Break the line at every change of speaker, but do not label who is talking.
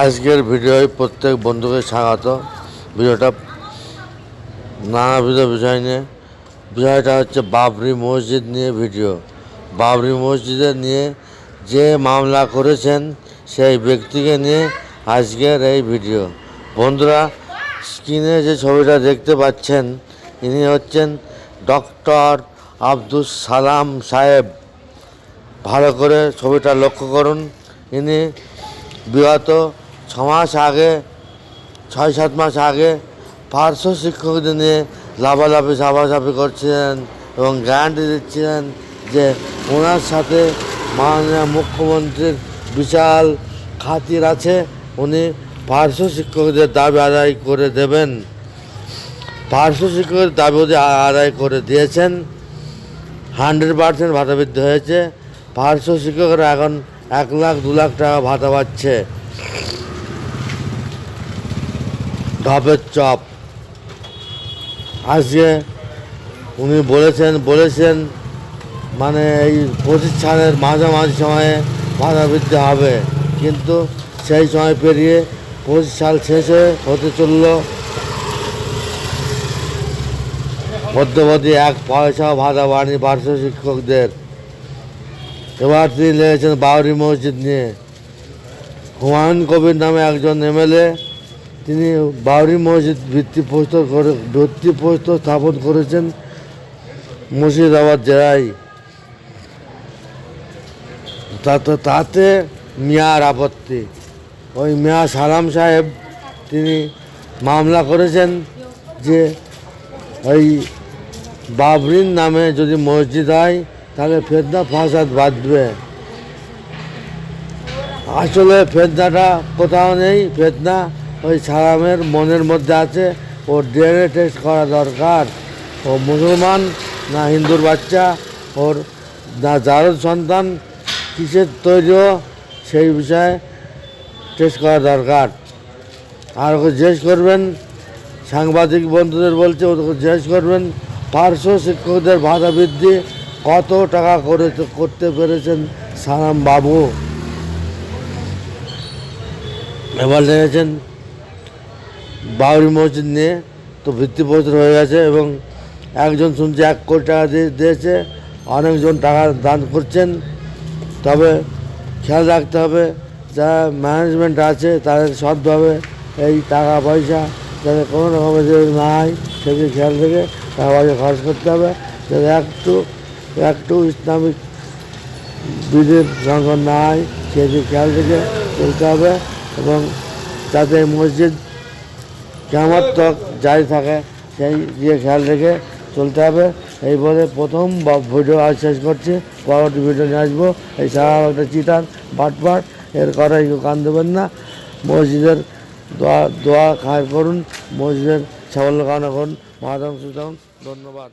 আজকের ভিডিওয় প্রত্যেক বন্ধুকে স্বাগত। ভিডিওটা নানাবিধ বিষয় নিয়ে। বিষয়টা হচ্ছে বাবরি মসজিদ নিয়ে ভিডিও। বাবরি মসজিদের নিয়ে যে মামলা করেছেন সেই ব্যক্তিকে নিয়ে আজকের এই ভিডিও। বন্ধুরা, স্ক্রিনে যে ছবিটা দেখতে পাচ্ছেন, ইনি হচ্ছেন ডক্টর আব্দুস সালাম সাহেব। ভালো করে ছবিটা লক্ষ্য করুন। ইনি বিগত ছ মাস আগে ছয় সাত মাস আগে পার্শ্ব শিক্ষকদের নিয়ে লাভালাভি সাফাসাফি করছিলেন এবং গ্যারান্টি দিচ্ছিলেন যে ওনার সাথে মাননীয় মুখ্যমন্ত্রীর বিশাল খাতির আছে, উনি পার্শ্ব শিক্ষকদের দাবি আদায় করে দেবেন। পার্শ্ব শিক্ষকের দাবি আদায় করে দিয়েছেন। হান্ড্রেড পার্সেন্ট ভাতা বৃদ্ধি হয়েছে। পার্শ্ব শিক্ষকরা এখন এক লাখ, দু লাখ টাকা ভাতা পাচ্ছে। ঢপের চপ। আজকে উনি বলেছেন বলেছেন মানে এই পঁচিশ সালের মাঝামাঝি সময়ে ভাতা বৃদ্ধি হবে। কিন্তু সেই সময় পেরিয়ে পঁচিশ সাল শেষ হয়ে হতে চলল। মধ্যবর্তী এক পয়সাও ভাতা বাড়ি পার্শ্ব শিক্ষকদের। এবার তিনি লেগেছেন বাউরি মসজিদ নিয়ে। হুমায়ুন কবির নামে একজন এমএলএ তিনি বাউরি মসজিদ ভিত্তিপ্রস্তর করে ভিত্তিপ্রস্তর স্থাপন করেছেন মুর্শিদাবাদ জেলায়। তাতে তাতে মিয়ার আপত্তি। ওই মিয়া সালাম সাহেব তিনি মামলা করেছেন যে ওই বাবরির নামে যদি মসজিদ হয়, তাহলে ফেতনা ফাসাদ বাঁধবে। আসলে ফেতনাটা কোথাও নেই, ফেতনা ওই সালামের মনের মধ্যে আছে, ওর ডিএনএ টেস্ট করা দরকার। ও মুসলমান না হিন্দুর বাচ্চা, ওর না জারদ সন্তান, কিসের তৈরিও সেই বিষয়ে টেস্ট করা দরকার। আর ওকে জিজ্ঞেস করবেন, সাংবাদিক বন্ধুদের বলছে ওদেরকে জিজ্ঞেস করবেন, পার্শ্ব শিক্ষকদের ভাতা বৃদ্ধি কত টাকা করে করতে পেরেছেন সালাম বাবু? এবার লেগেছেন বাউরি মসজিদ নিয়ে তো ভিত্তিপ্রস্তর হয়ে গেছে এবং একজন শুনছে এক কোটি টাকা দিয়ে দিয়েছে, অনেকজন টাকা দান করছেন। তবে খেয়াল রাখতে হবে, যারা ম্যানেজমেন্ট আছে তাদের সৎভাবে এই টাকা পয়সা যাতে কোনো রকমের যদি না হয় সেদিকে খেয়াল রেখে টাকা পয়সা খরচ করতে হবে, যাতে একটু একটু ইসলামিক বিধির লঙ্ঘন না হয় সেদিকে খেয়াল রেখে চলতে হবে এবং যাতে মসজিদ কেমন তক যাই থাকে, সেই দিয়ে খেয়াল রেখে চলতে হবে। এই বলে প্রথম ভিডিও আজ শেষ করছি, পরবর্তী ভিডিও নিয়ে আসব। এই সারা একটা চিটার বাটপাট এর কেউ কান দেবেন না। মসজিদের দোয়া দোয়া খায় করুন, মসজিদের সাফল্য কামনা করুন। মাধব সুতরাং ধন্যবাদ।